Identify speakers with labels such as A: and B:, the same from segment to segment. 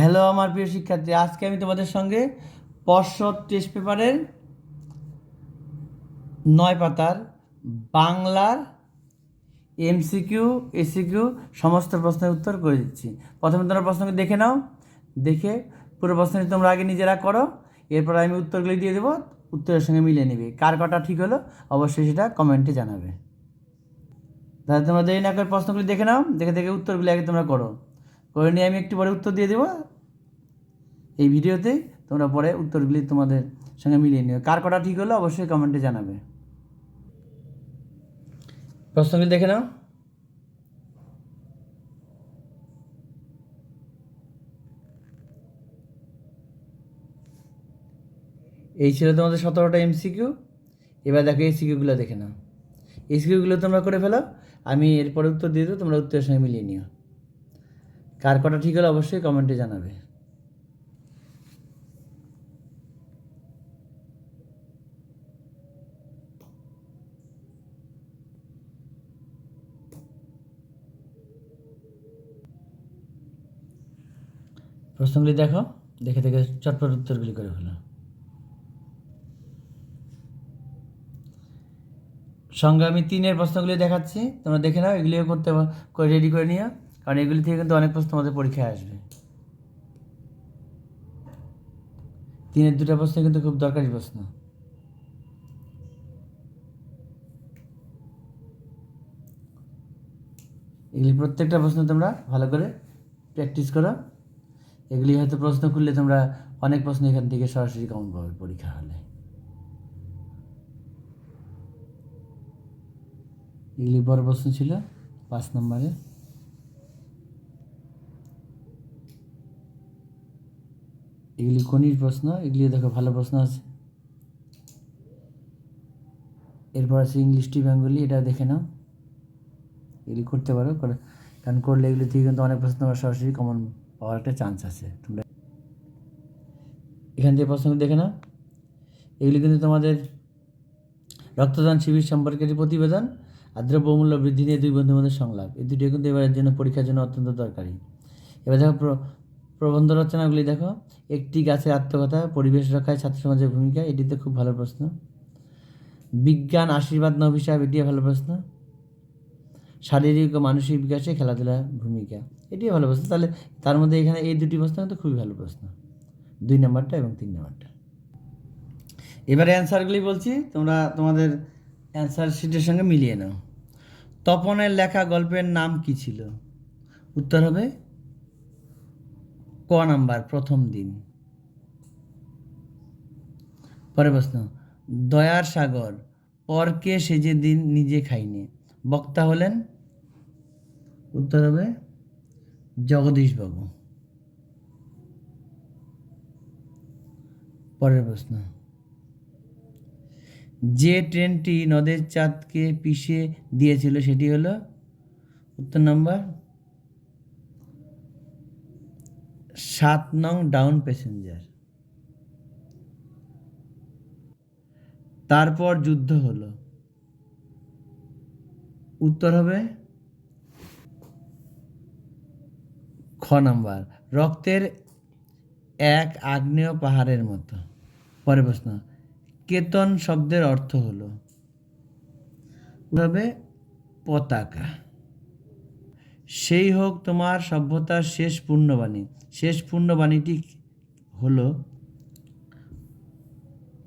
A: Hello আমার প্রিয় শিক্ষার্থী। আজকে আমি তোমাদের সঙ্গে পর্ষদ টেস্ট পেপারের নয় পাতার বাংলার এমসিকিউ এসিকিউ সমস্ত প্রশ্নের উত্তর করে দিচ্ছি। প্রথমে তোমরা প্রশ্নকে দেখে নাও, দেখে পুরো প্রশ্নটি তোমরা আগে নিজেরা করো, এরপর আমি উত্তরগুলি দিয়ে দেবো, উত্তরের সঙ্গে মিলিয়ে নেবে। কার কটা ঠিক হলো, অবশ্যই সেটা কমেন্টে জানাবে। তাহলে তোমরা দেরি না করে প্রশ্নগুলি দেখে নাও, দেখে দেখে উত্তরগুলি আগে তোমরা করো। করে নিয়ে আমি একটু পরে উত্তর দিয়ে দেবো। এই ভিডিওতে তোমরা পরে উত্তরগুলি তোমাদের সঙ্গে মিলিয়ে নিও। কার কটা ঠিক হলো অবশ্যই কমেন্টে জানাবে। প্রশ্নগুলি দেখে নাও। এই ছিল তোমাদের সতেরোটা এমসিকিউ এবার দেখো এই সিকিউগুলো দেখে নাও। এই সিকিউগুলো তোমরা করে ফেলো। আমি এরপরে উত্তর দিয়ে দেবো, তোমরা উত্তরের সঙ্গে মিলিয়ে নিও। কার কটা ঠিক হলে অবশ্যই কমেন্টে জানাবে। প্রশ্নগুলি দেখো, দেখে দেখে চটপট উত্তরগুলি করে ফেলো। সঙ্গে আমি তিনের প্রশ্নগুলি দেখাচ্ছি, তোমরা দেখে নাও, এগুলিও করতে করে রেডি করে নিও। কারণ এগুলি থেকে কিন্তু অনেক প্রশ্ন আমাদের পরীক্ষায় আসবে। তিনের দুটা প্রশ্ন কিন্তু খুব দরকারি প্রশ্ন। এগুলি প্রত্যেকটা প্রশ্ন তোমরা ভালো করে প্র্যাকটিস করো। এগুলি হয়তো প্রশ্ন করলে তোমরা অনেক প্রশ্ন এখান থেকে সরাসরি কমন পাবে পরীক্ষা হলে। এগুলি বড় প্রশ্ন ছিল পাঁচ নম্বরে। এগুলি খনির প্রশ্ন এগুলি দেখো ভালো প্রশ্ন আছে। এরপর আছে ইংলিশ টি বেঙ্গলি এটা দেখে নাও। এগুলি করতে পারো কারণ করলে এগুলি থেকে কিন্তু অনেক প্রশ্ন আমার সরাসরি কমন পাওয়ার একটা চান্স আছে। তোমরা এখান থেকে প্রশ্ন দেখে নাও। এগুলি কিন্তু তোমাদের রক্তদান শিবির সম্পর্কের প্রতিবেদন আর দ্রব্যমূল্য বৃদ্ধি নিয়ে দুই বন্ধুর মধ্যে সংলাপ। এই দুটি কিন্তু এবারের জন্য পরীক্ষার জন্য অত্যন্ত দরকারি। এবার দেখো প্রবন্ধ রচনাগুলি দেখো। একটি গাছের আত্মকথা, পরিবেশ রক্ষায় ছাত্র সমাজের ভূমিকা, এটিতে খুব ভালো প্রশ্ন। বিজ্ঞান, আশীর্বাদ ন অভিশাপ এটিও ভালো প্রশ্ন। শারীরিক ও মানসিক বিকাশে খেলাধুলার ভূমিকা, এটিও ভালো প্রশ্ন। তাহলে তার মধ্যে এখানে এই দুটি প্রশ্ন কিন্তু খুবই ভালো প্রশ্ন। দুই নম্বরটা এবং তিন নম্বরটা। এবারে অ্যান্সারগুলি বলছি, তোমরা তোমাদের অ্যান্সার শিটের সঙ্গে মিলিয়ে নাও। তপনের লেখা গল্পের নাম কি ছিল? উত্তর হবে ক নাম্বার, প্রথম দিন। পরে প্রশ্ন, দয়ার সাগর পরকে সেজে দিন নিজে খাইনে বক্তা হলেন, উত্তর হবে জগদীশবাবু পরের প্রশ্ন, যে ট্রেনটি নদের চাঁদকে পিষে দিয়েছিল সেটি হলো, উত্তর নম্বর সাত নং ডাউন প্যাসেঞ্জার। তারপর যুদ্ধ হলো। উত্তর হবে খ নাম্বার, রক্তের এক আগ্নেয় পাহাড়ের মতো। পরে প্রশ্ন, কেতন শব্দের অর্থ হলো হবে পতাকা। সেই হোক তোমার সভ্যতার শেষ পূর্ণবাণী। শেষ পূর্ণবাণীটি হলো,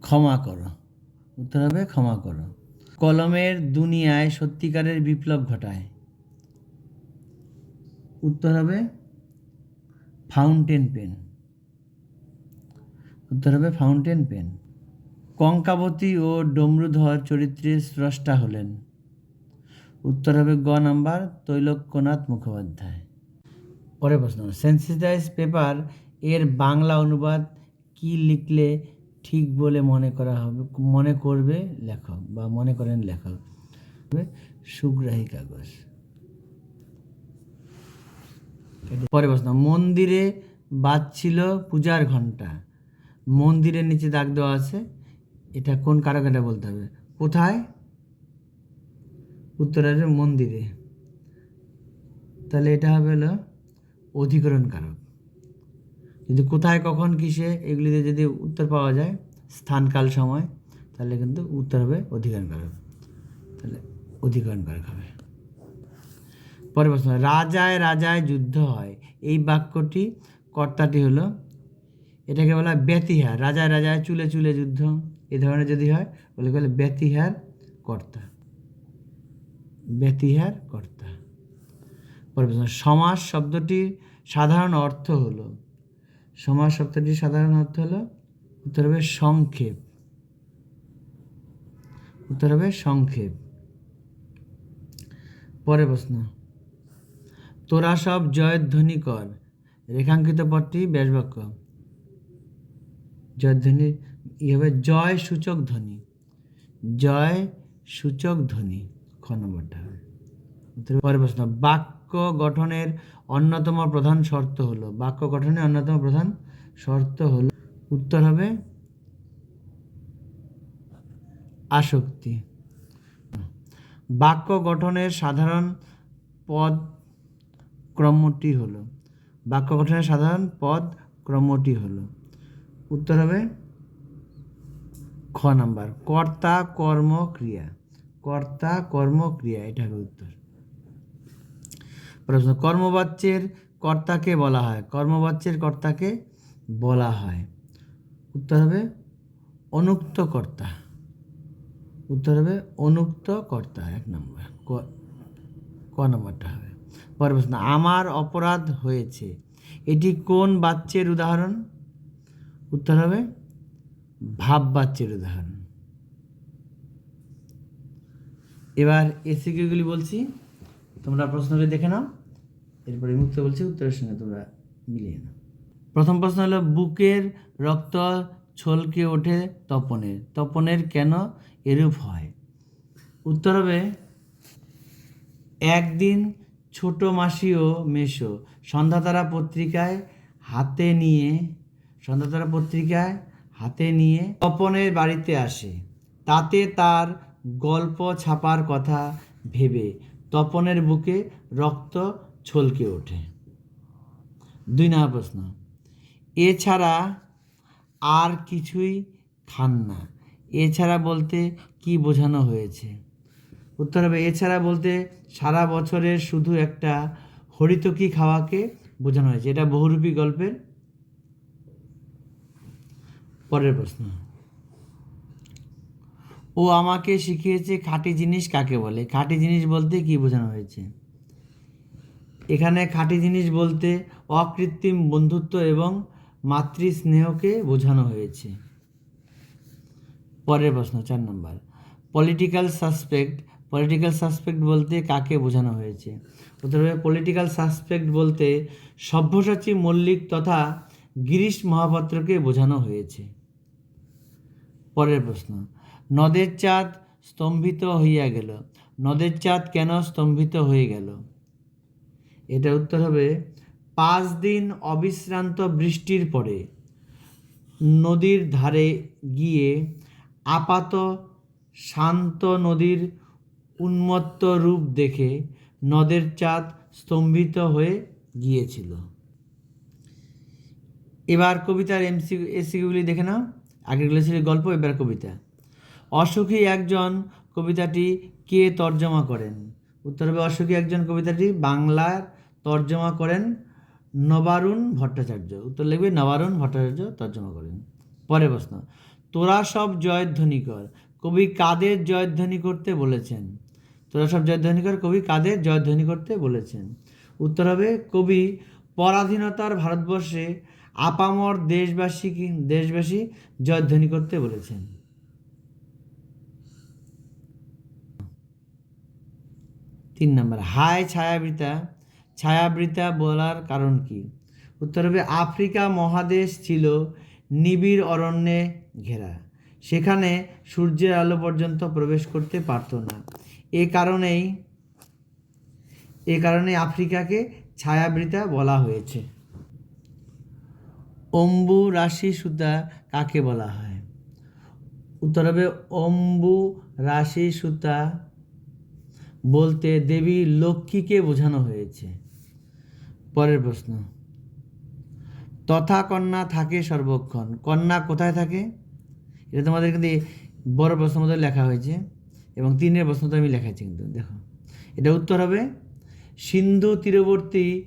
A: ক্ষমা করো। উত্তর হবে, ক্ষমা করো। কলমের দুনিয়ায় সত্যিকারের বিপ্লব ঘটায়। উত্তর হবে ফাউন্টেন পেন উত্তর হবে ফাউন্টেন পেন কঙ্কাবতী ও ডমরুধর চরিত্রের স্রষ্টা হলেন। উত্তর হবে গ নাম্বার তৈলক্যনাথ মুখোপাধ্যায়। পরে প্রশ্ন সেন্সিটাইজ পেপার এর বাংলা অনুবাদ কি লিখলে ঠিক বলে মনে করা হবে, মনে করবে লেখক বা মনে করেন লেখক? সুগ্রাহী কাগজ। পরে প্রশ্ন, মন্দিরে বাজছিল পূজার ঘণ্টা মন্দিরের নিচে দাগ দেওয়া আছে, এটা কোন কারক এটা বলতে হবে? কোথায়? উত্তর আসবে মন্দিরে। তাহলে এটা হবে হলো অধিকরণ কারক যদি কোথায় কখন কিসে এগুলিতে যদি উত্তর পাওয়া যায়, স্থানকাল সময়, তাহলে কিন্তু উত্তর হবে অধিকরণ কারক তাহলে অধিকরণ কারক হবে। পরের প্রশ্ন, রাজায় রাজায় যুদ্ধ হয়। এই বাক্যটি কর্তাটি হলো, এটাকে বলা ব্যতিহার। রাজায় রাজায় চুলে চুলে যুদ্ধ, এ ধরনের যদি হয়, বলে বলে, ব্যতিহার কর্তা। ব্যতিহার কর্তা। সমাস শব্দটির সাধারণ অর্থ হলো, সমাস শব্দটির সাধারণ অর্থ হলো, উত্তর হবে সংক্ষেপ। উত্তর হবে সংক্ষেপ। পরে প্রশ্ন, তোরা সব জয়ধ্বনি কর রেখাঙ্কিত পদটি ব্যাসবাক্য। জয়ধ্বনি ই হবে জয় সূচক ধ্বনি। জয় সূচক ধ্বনি। নম্বরটা পরের প্রশ্ন, বাক্য গঠনের অন্যতম প্রধান শর্ত হলো, বাক্য গঠনের অন্যতম প্রধান শর্ত হলো, উত্তর হবে আসক্তি। বাক্য গঠনের সাধারণ পদ ক্রমটি হলো, বাক্য গঠনের সাধারণ পদ ক্রমটি হলো, উত্তর হবে খ নাম্বার, কর্তা, কর্ম, ক্রিয়া। কর্তা কর্মক্রিয়া, এটা হবে উত্তর। প্রশ্ন, কর্মবাচ্যের কর্তাকে বলা হয়। কর্মবাচ্যের কর্তাকে বলা হয়। উত্তর হবে অনুক্ত কর্তা উত্তর হবে অনুক্ত কর্তা এক নম্বর। ক নম্বরটা হবে। পরের প্রশ্ন, আমার অপরাধ হয়েছে। এটি কোন বাচ্যের উদাহরণ? উত্তর হবে ভাব বাচ্যের উদাহরণ। এবার এসিকিউগুলি বলছি। তোমরা প্রশ্নগুলি দেখে নাও। এরপরে মুক্ত বলছি, উত্তরের সঙ্গে তোমরা মিলিয়ে নাও। প্রথম প্রশ্ন হলো, বুকের রক্ত ছলকে ওঠে তপনের। তপনের কেন এরূপ হয়? উত্তর হবে, একদিন ছোট মাসি ও মেশো সন্ধ্যাতারা পত্রিকায় হাতে নিয়ে সন্ধ্যাতারা পত্রিকায় হাতে নিয়ে তপনের বাড়িতে আসে। তাতে তার গল্প ছাপার কথা ভেবে তপনের বুকে রক্ত ছলকে ওঠে। দুই নম্বর প্রশ্ন এছাড়া আর কিছুই খান না। এছাড়া বলতে কি বোঝানো হয়েছে? উত্তর হবে এছাড়া বলতে সারা বছরের শুধু একটা হরিতকি খাওয়াকে বোঝানো হয়েছে। এটা বহুরূপী গল্পের পরের প্রশ্ন। ও আমাকে শিখিয়েছে খাঁটি জিনিস কাকে বলে? খাঁটি জিনিস বলতে কি বোঝানো হয়েছে? এখানে খাঁটি জিনিস বলতে অকৃত্রিম বন্ধুত্ব এবং মাতৃ স্নেহকে বোঝানো হয়েছে। পরের প্রশ্ন, চার নম্বর। পলিটিক্যাল সাসপেক্ট পলিটিক্যাল সাসপেক্ট বলতে কাকে বোঝানো হয়েছে? উত্তর হবে পলিটিক্যাল সাসপেক্ট বলতে সভ্যসাচী মল্লিক তথা গিরিশ মহাপাত্রকে বোঝানো হয়েছে। পরের প্রশ্ন নদের চাঁদ স্তম্ভিত হইয়া গেল। নদের চাঁদ কেন স্তম্ভিত হয়ে গেল? এটা উত্তর হবে, পাঁচ দিন অবিশ্রান্ত বৃষ্টির পরে নদীর ধারে গিয়ে আপাত শান্ত নদীর উন্মত্ত রূপ দেখে নদের চাঁদ স্তম্ভিত হয়ে গিয়েছিল। এবার কবিতার এমসি, এসিগুলি দেখে নাও। আগেগুলো ছিল গল্প, এবার কবিতা। অসুখী একজন কবিতাটি কে তর্জমা করেন? উত্তর হবে অসুখী একজন কবিতাটি বাংলার তর্জমা করেন নবারুণ ভট্টাচার্য। উত্তর লিখবে নবারুণ ভট্টাচার্য তর্জমা করেন। পরে প্রশ্ন, তোরা সব জয়ধ্বনি কর কবি কাদের জয়ধ্বনি করতে বলেছেন? তোরা সব জয়ধ্বনি কর কবি কাদের জয়ধ্বনি করতে বলেছেন? উত্তর হবে, কবি পরাধীনতার ভারতবর্ষে আপামর দেশবাসী দেশবাসী জয়ধ্বনি করতে বলেছেন? তিন নম্বর, হায় ছায়াবৃতা ছায়াবৃতা বলার কারণ কি? উত্তর হবে, আফ্রিকা মহাদেশ ছিল নিবিড় অরণ্যে ঘেরা। সেখানে সূর্যের আলো পর্যন্ত প্রবেশ করতে পারতো না। এ কারণেই, এ কারণে আফ্রিকাকে ছায়াবৃতা বলা হয়েছে। অম্বু রাশি সুতা কাকে বলা হয়? উত্তর হবে অম্বু রাশি সুতা বলতে দেবী লক্ষ্মীকে বোঝানো হয়েছে। পরের প্রশ্ন। তথা কন্যা থাকে সর্বক্ষণ। কন্যা কোথায় থাকে? এটা তোমাদের কিন্তু বড় প্রশ্ন মধ্যে লেখা হয়েছে এবং তিনের প্রশ্নটা আমি লেখাচ্ছি কিন্তু, দেখো। এটা উত্তর হবে, সিন্ধু তীরবর্তী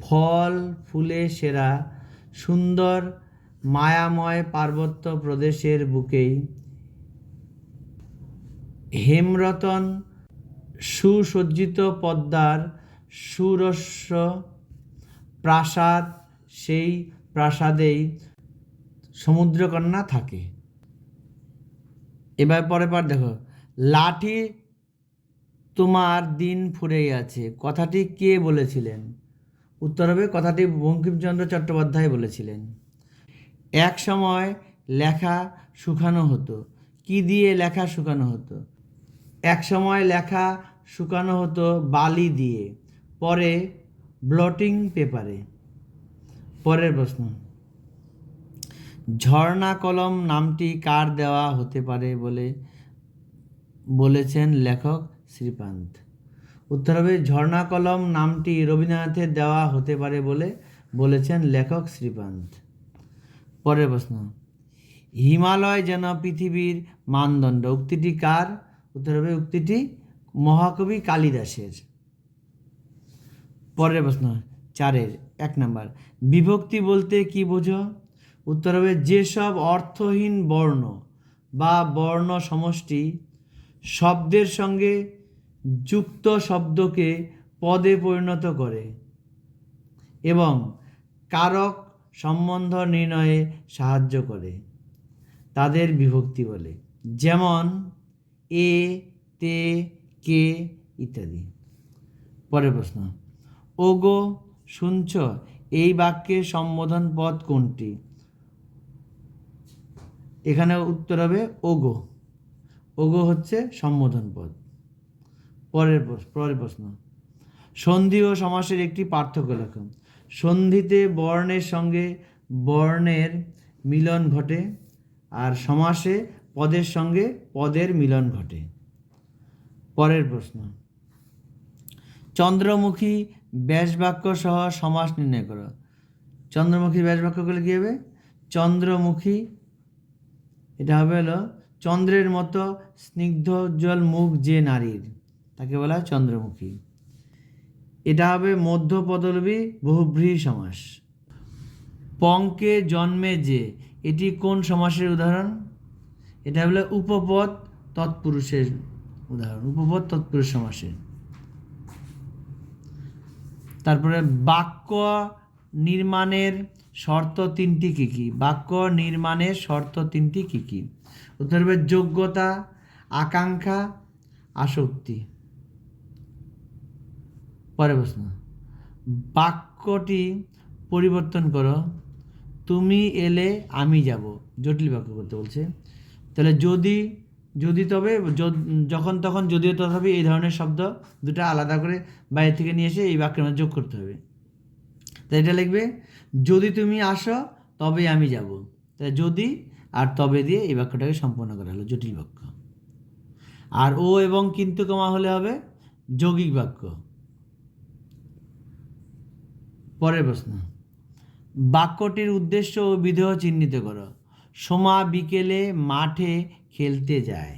A: ফল, ফুলে সেরা, সুন্দর, মায়াময় পার্বত্য প্রদেশের বুকেই হেমরতন সুসজ্জিত পদ্মার সুরস্য প্রাসাদ, সেই প্রাসাদেই সমুদ্রকন্যা থাকে। এবার পরে পর দেখো। লাঠি তোমার দিন ফুরে আছে কথাটি কে বলেছিলেন? উত্তর হবে কথাটি বঙ্কিমচন্দ্র চট্টোপাধ্যায় বলেছিলেন। এক সময় লেখা শুকানো হতো। কি দিয়ে লেখা শুকানো হতো? এক সময় লেখা শুকানো হতো বালি দিয়ে, পরে ব্লটিং পেপারে। পরের প্রশ্ন, ঝর্ণা কলম নামটি কার দেওয়া হতে পারে বলে বলেছেন লেখক শ্রীকান্ত উত্তর হবে, ঝর্ণা কলম নামটি রবীন্দ্রনাথের দেওয়া হতে পারে বলে বলেছেন লেখক শ্রীকান্ত পরের প্রশ্ন, হিমালয় যেন পৃথিবীর মানদণ্ড, উক্তিটি কার? উত্তর হবে উক্তিটি মহাকবি কালিদাসের। পরের প্রশ্ন, চারের, এক নাম্বার। বিভক্তি বলতে কি বোঝো? উত্তর হবে যেসব অর্থহীন বর্ণ বা বর্ণ সমষ্টি শব্দের সঙ্গে যুক্ত শব্দকে পদে পরিণত করে এবং কারক সম্বন্ধ নির্ণয়ে সাহায্য করে। তাদের বিভক্তি বলে। যেমন এ, তে, কে ইত্যাদি। পরের প্রশ্ন, ওগো, শুনছ, এই বাক্যের সম্বোধন পদ কোনটি? এখানে উত্তর হবে ওগো। ওগো হচ্ছে সম্বোধন পদ। পরের পরের প্রশ্ন, সন্ধি ও সমাসের একটি পার্থক্য লেখো। সন্ধিতে বর্ণের সঙ্গে বর্ণের মিলন ঘটে আর সমাসে পদের সঙ্গে পদের মিলন ঘটে। পরের প্রশ্ন। চন্দ্রমুখী ব্যাসবাক্য সহ সমাস নির্ণয় করো। চন্দ্রমুখী ব্যাসবাক্য করলে কী হবে? চন্দ্রমুখী, এটা হবে হলো চন্দ্রের মতো স্নিগ্ধ উজ্জ্বল মুখ যে নারীর, তাকে বলা হয় চন্দ্রমুখী। এটা হবে মধ্য পদলবী বহুব্রীহি সমাস। পঙ্কে জন্মে যে, এটি কোন সমাসের উদাহরণ? এটা হলো উপপদ তৎপুরুষের উদাহরণ, উপপদ তৎপুরুষ সমাসের তারপরে বাক্য নির্মাণের শর্ত তিনটি কী কী? বাক্য নির্মাণের শর্ত তিনটি কী কী? উত্তর হবে যোগ্যতা, আকাঙ্ক্ষা, আসক্তি। পরে প্রশ্ন, বাক্যটি পরিবর্তন করো। তুমি এলে আমি যাব। জটিল বাক্য করতে বলছে। তাহলে যদি যদি তবে যখন তখন যদিও তথাপি এই ধরনের শব্দ দুটো আলাদা করে বাইরে থেকে নিয়ে এসে এই বাক্যের মধ্যে যোগ করতে হবে। তাই এটা লিখবে, যদি তুমি আসো তবে আমি যাব। তাই যদি, আর তবে দিয়ে এই বাক্যটাকে সম্পন্ন করা হলো, জটিল বাক্য। আর ও এবং কিন্তু কমা হলে হবে? যৌগিক বাক্য। পরের প্রশ্ন, বাক্যটির উদ্দেশ্য ও বিধেয় চিহ্নিত করো। সোমা বিকেলে মাঠে খেলতে যায়।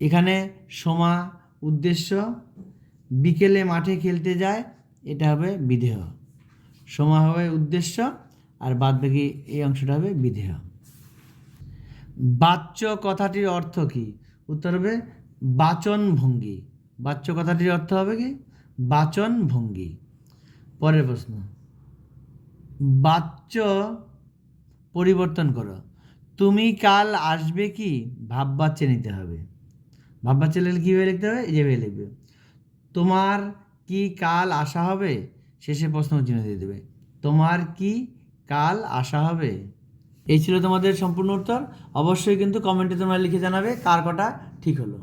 A: এখানে সোমা উদ্দেশ্য, বিকেলে মাঠে খেলতে যায়, এটা হবে বিধেয়। সোমা হবে উদ্দেশ্য, আর বাদ বাকি এই অংশটা হবে বিধেয়। বাচ্য কথাটির অর্থ কী? উত্তর হবে বাচন ভঙ্গি। বাচ্য কথাটির অর্থ হবে কি? বাচন ভঙ্গি। পরের প্রশ্ন। বাচ্য পরিবর্তন করো। তুমি কাল আসবে কি? ভাব বাচ্চা নিতে হবে। ভাব বাচ্চা লিখলে কীভাবে লিখতে হবে? যেভাবে লিখবে। তোমার কি কাল আসা হবে? শেষে প্রশ্ন চিহ্ন দিয়ে দেবে। তোমার কি কাল আসা হবে? এই ছিল তোমাদের সম্পূর্ণ উত্তর। অবশ্যই কিন্তু কমেন্টে তোমরা লিখে জানাবে কার কটা ঠিক হলো।